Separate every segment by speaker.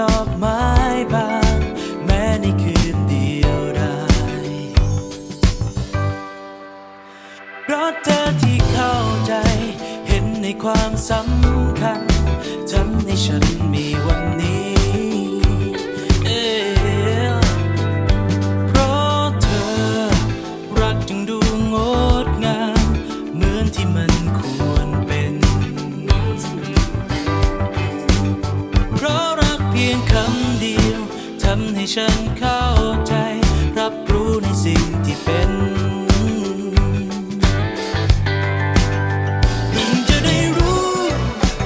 Speaker 1: ดอกไม้บานแม้ในคืนเดียวดายเพราะเธอที่เข้าใจ เห็นในความสำคัญทำให้ฉันมีวันนี้เพราะเธอรักจึงดูงดงามเหมือนที่มันควรำให้ฉันเข้าใจ รับรู้ในสิ่งที่เป็นเพิ่งจะได้รู้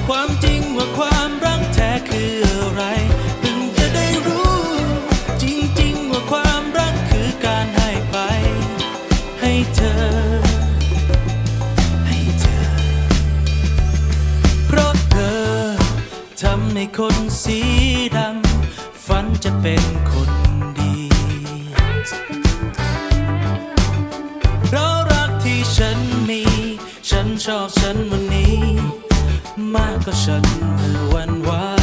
Speaker 1: ความจริงว่าความรักแท้คืออะไรเพิ่งจะได้รู้ จริงๆว่าความรักคือการให้ไป ให้เธอ ให้เธอ เพราะเธอทำให้คนสีดำ ฝันจะเป็นคนดี เพราะรักที่ฉันมี ฉันชอบฉันวันนี้ มากกว่าฉันเมื่อวันวาน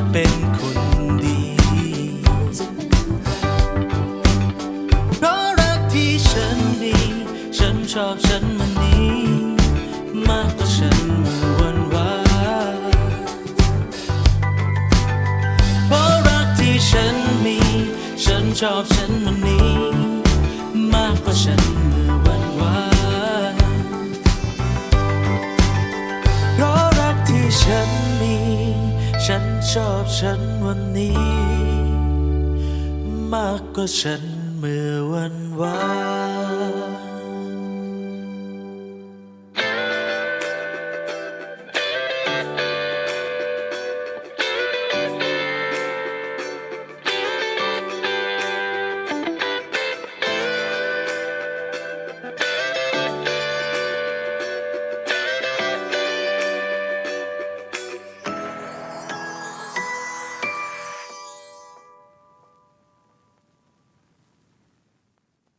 Speaker 1: จะเป็นคนดี เพราะรักที่ฉันมี ฉันชอบฉันวันนี้ มากกว่าฉันเมื่อวันวานเพราะรักที่ฉันมี ฉันชอบฉันวันนี้ มากกว่าฉันเมื่อวันวานเพราะรักที่ฉัน ฉันชอบฉันวันนี้ มากกว่าฉันเมื่อวันวาน